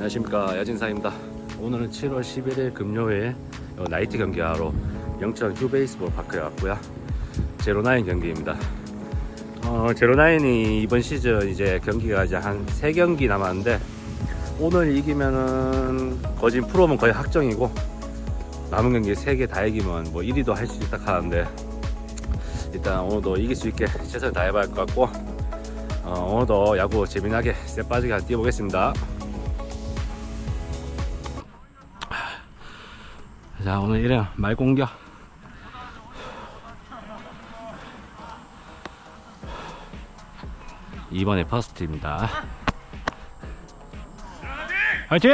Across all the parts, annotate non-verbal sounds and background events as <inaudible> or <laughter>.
안녕하십니까 야진사입니다. 오늘은 7월 11일 금요일 어, 나이트 경기하러 영천 휴베이스볼 파크에 왔고요. 제로나인 경기입니다. 어, 제로나인이 이번 시즌 이제 경기가 이제 한 3경기 남았는데 오늘 이기면은 거진 프로면 거의 확정이고 남은 경기 3개 다 이기면 뭐 1위도 할 수 있다 하는데 일단 오늘도 이길 수 있게 최선을 다해봐야 할 것 같고 어, 오늘도 야구 재미나게 쎄 빠지게 한번 뛰어보겠습니다 자 오늘 일행 말 공격. 이번에 퍼스트입니다. 화이팅!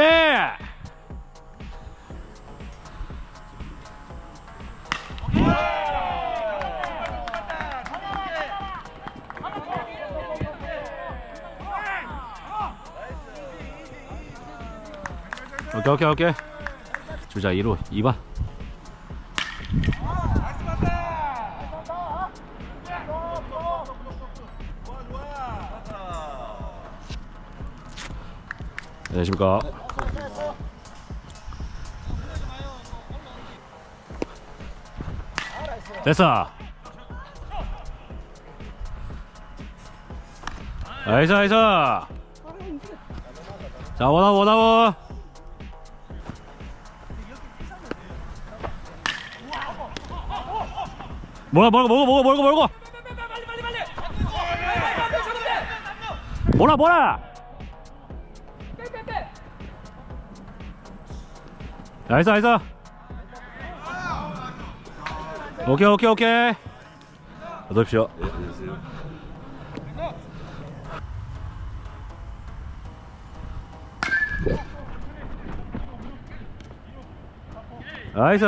오케이 오케이 오케이 주자 2루 2번 안녕하십니까. 됐어. 나이스 나이스. 자 원아웃 원아웃 뭐야 뭐야 뭐고 뭐고 뭐고 뭐고? 뭐라 뭐라? 나이스 나이스 오케이 오케이 오케이. 어서 오십시오. 나이스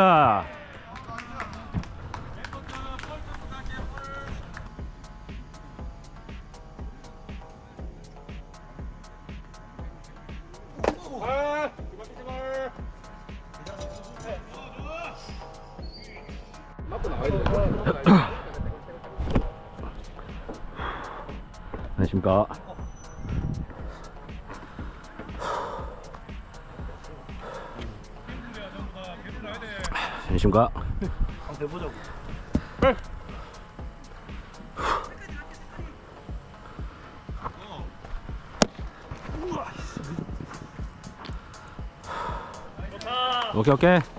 안녕하십니까? 안녕하십니까? 오케이 오케이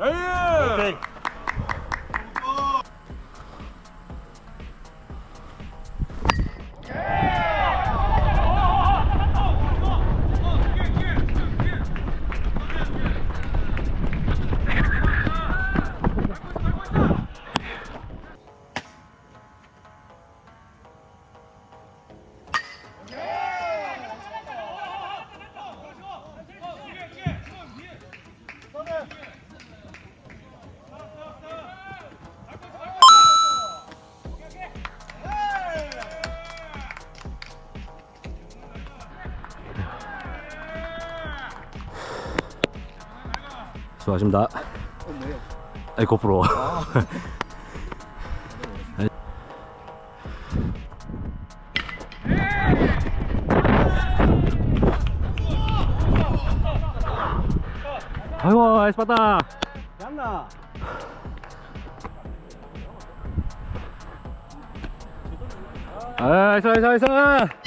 접어라. 수고하십니다. 아이 고프로. 아이고 아이스 받다. 양나. 아이스 아이스 아이스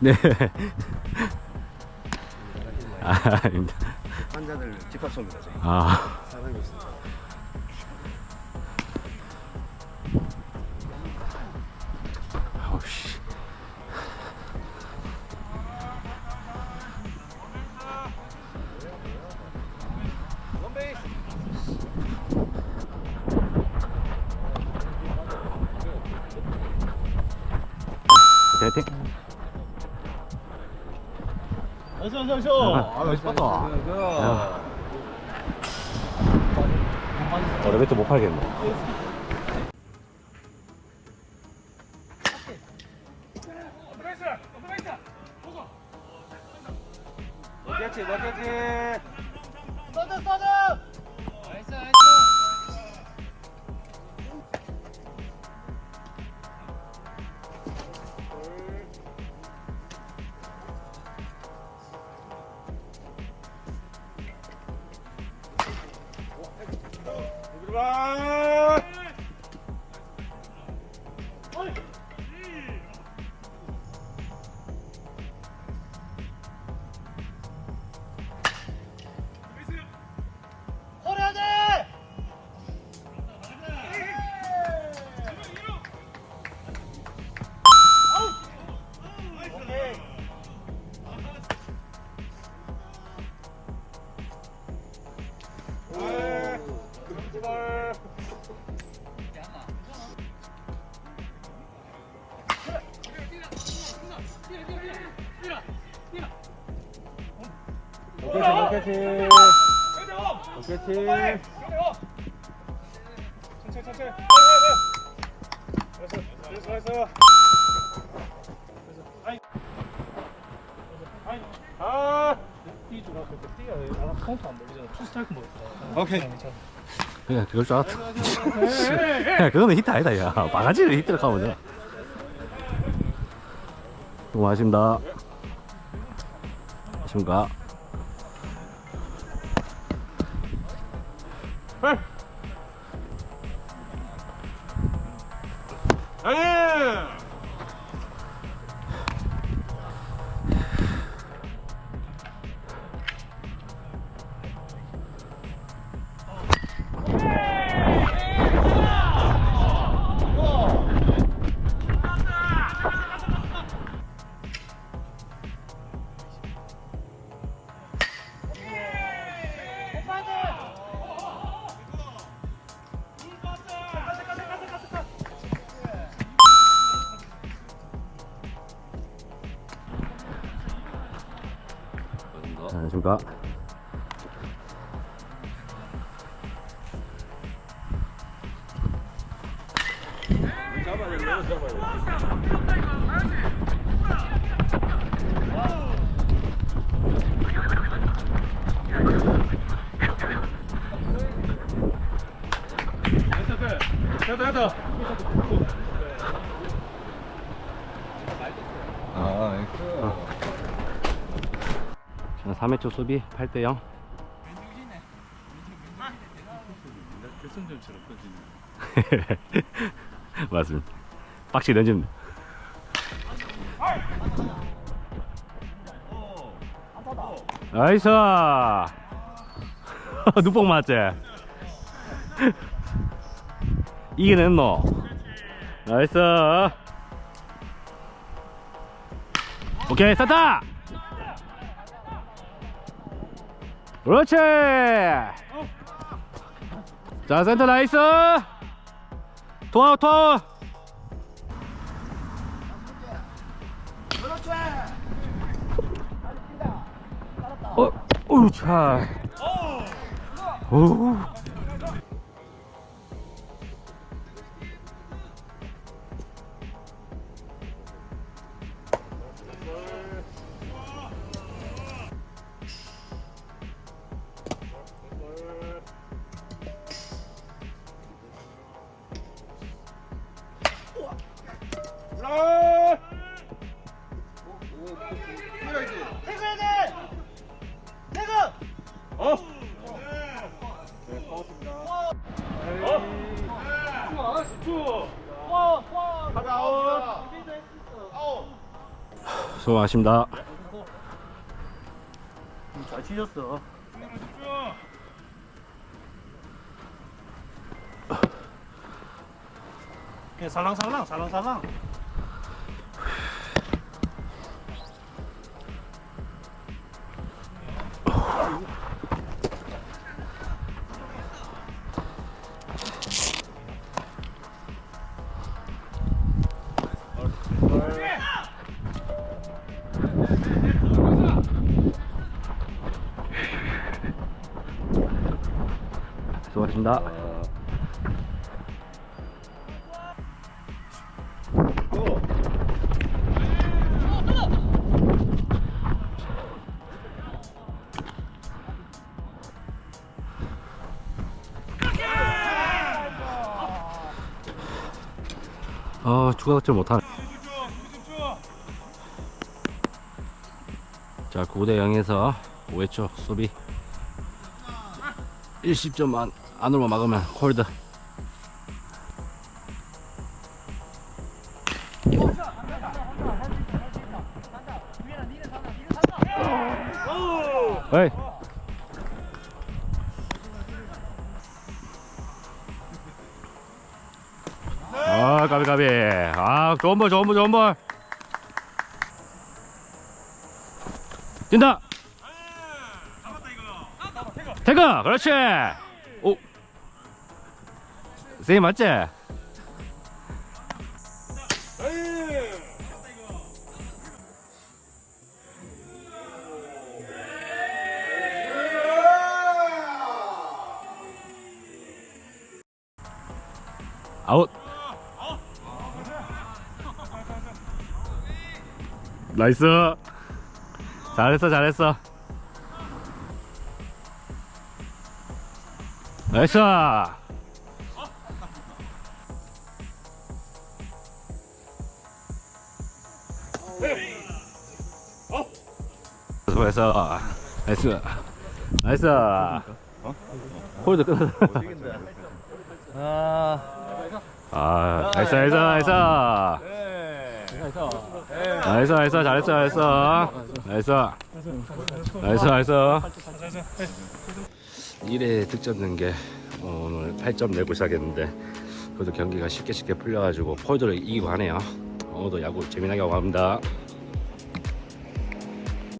네. 아, 아닙니다. 환자들 집합소입니다. 저희. 아, 사람이 있습니다. 어서. 아, 나이스 봤다. 어, 레베트 못 팔겠네. 들 오케이, 오케이. 오케이. 천천히, 천천히. 아이. 아이. 아. 띠 주가 그때 띠가 아, 카운트 안 돌리잖아. 투 스트라이크 뭐 있어. 오케이. 그냥 그럴 줄 알았다 야 그거는 히트 아니다 야 바가지를 히트를 돼 수고하십니다. 안녕하십니까 안 3회초 수비 8대 0 결승전처럼 꺼지네. 맞습니다. 빡시 던집니다. 나이스! <laughs> 눈뽕 맞지? 이겨냈노 나이스! 오케이 스타 그렇지 자 센터 나이스 통아웃 통아웃 어, 어우 차. 오. 어? 네, 고맙습니다. 수고하십니다. 잘 치셨어. 그냥 살랑살랑 살랑살랑. 가겠습니다. 아 추가 득점 못하네. 자 9대 0에서 5회초 수비. 10점 만. 안으로 막으면 콜드. 에이. 아 까비 까비. 아 좋은 볼 좋은 볼 좋은 볼. 뛴다. 태가 그렇지. 오 세이 맞지? 아웃. 나이스. 잘했어 잘했어. 나이스 수고했어 나이스. 나이스. 홀드 끝났어 아. 아 나이스 나이스 나이스. 나이스 나이스 잘했어 잘했어. 나이스. 나이스 나이스. 1회 득점 는게 어, 오늘 8점 내고 시작했는데 그래도 경기가 쉽게 쉽게 풀려가지고 폴드를 이기고 하네요. 오늘도 야구 재미나게 하고 갑니다